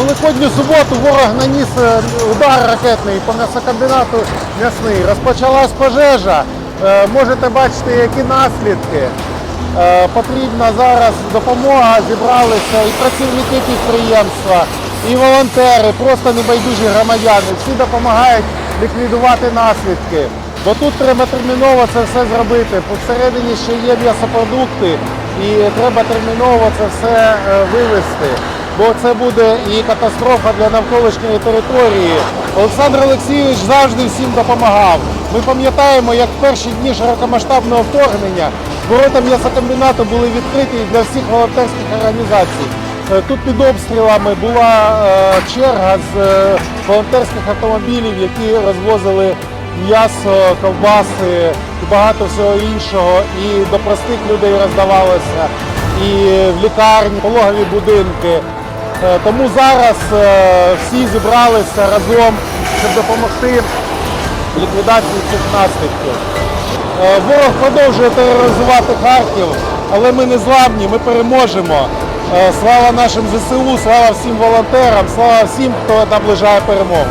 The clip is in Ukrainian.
Сьогодні в суботу ворог наніс е, удар ракетний по м'ясокомбінату м'ясний. Розпочалась пожежа. Е, Можете бачити, які наслідки. Е, Потрібна зараз допомога. Зібралися і працівники підприємства, і волонтери, просто небайдужі громадяни. Всі допомагають ліквідувати наслідки. Бо тут треба терміново це все зробити. Всередині ще є м'ясопродукти, і треба терміново це все вивезти бо це буде і катастрофа для навколишньої території. Олександр Олексійович завжди всім допомагав. Ми пам'ятаємо, як в перші дні широкомасштабного вторгнення ворота м'ясокомбінату були відкриті для всіх волонтерських організацій. Е, Тут під обстрілами була е, черга з е, волонтерських автомобілів, які розвозили м'ясо, ковбаси і багато всього іншого. І до простих людей роздавалося, і в лікарні, пологові будинки. Е, Тому зараз е, всі зібралися разом, щоб допомогти ліквідації цих наслідків. Е, Ворог продовжує тероризувати Харків, але ми не зламні, ми переможемо. Слава нашим ЗСУ, слава всім волонтерам, слава всім, хто наближає перемогу.